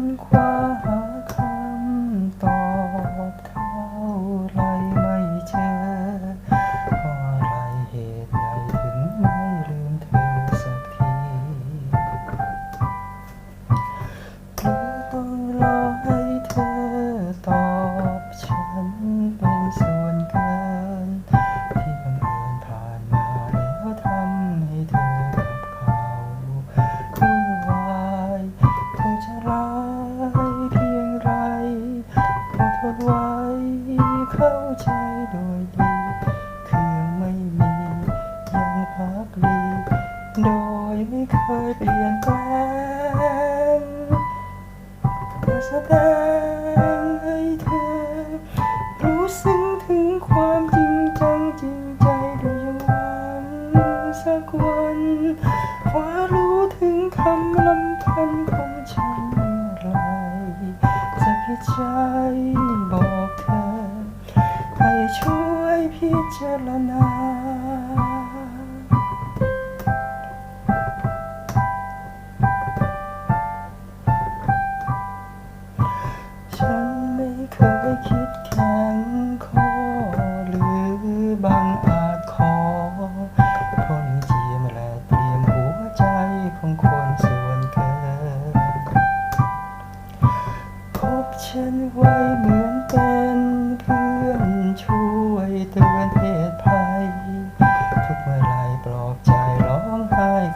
ค้นคว้าหาคำตอบเท่าไรไม่เจอเพราะอะไรเหตุใดถึงไม่ลืมเธอสักทีหรือต้องรอให้เธอตอบฉันเป็นส่วน ไว้ เข้าใจโดยดี คือไม่มียังพักดี โดยไม่เคยเปลี่ยนแปลงก็แสดงให้เธอ รู้ซึ้งถึงความจริงจังจริงใจโดยยังหวังสักวันว่ารู้ถึงคำลำพันของฉันไรจะพิดใจ บอกเธอ ให้ช่วยพิจารณา ฉันไม่เคยคิด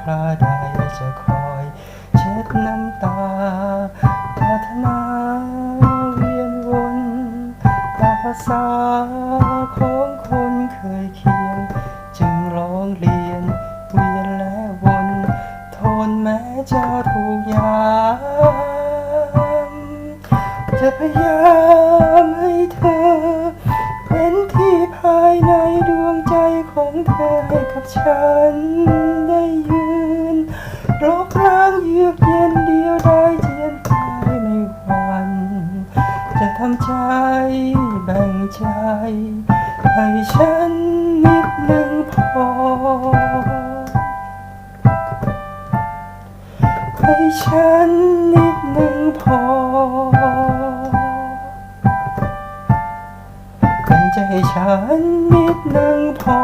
ไห้คราใดจะคอยเช็ดน้ำตาปรารถนาเวียนวนตาภาษาของคนเคยเคียง จึงร้องเรียนเวียนและวน ทนแม้จะถูกยามจะพยายามให้เธอ เป็นที่ภายในดวงใจของเธอให้กับฉันได้ยืำใจแบ่งใจ ให้ฉันนิดหนึ่งพอ ให้ฉันนิดหนึ่งพอกันใจฉันนิดหนึ่งพอ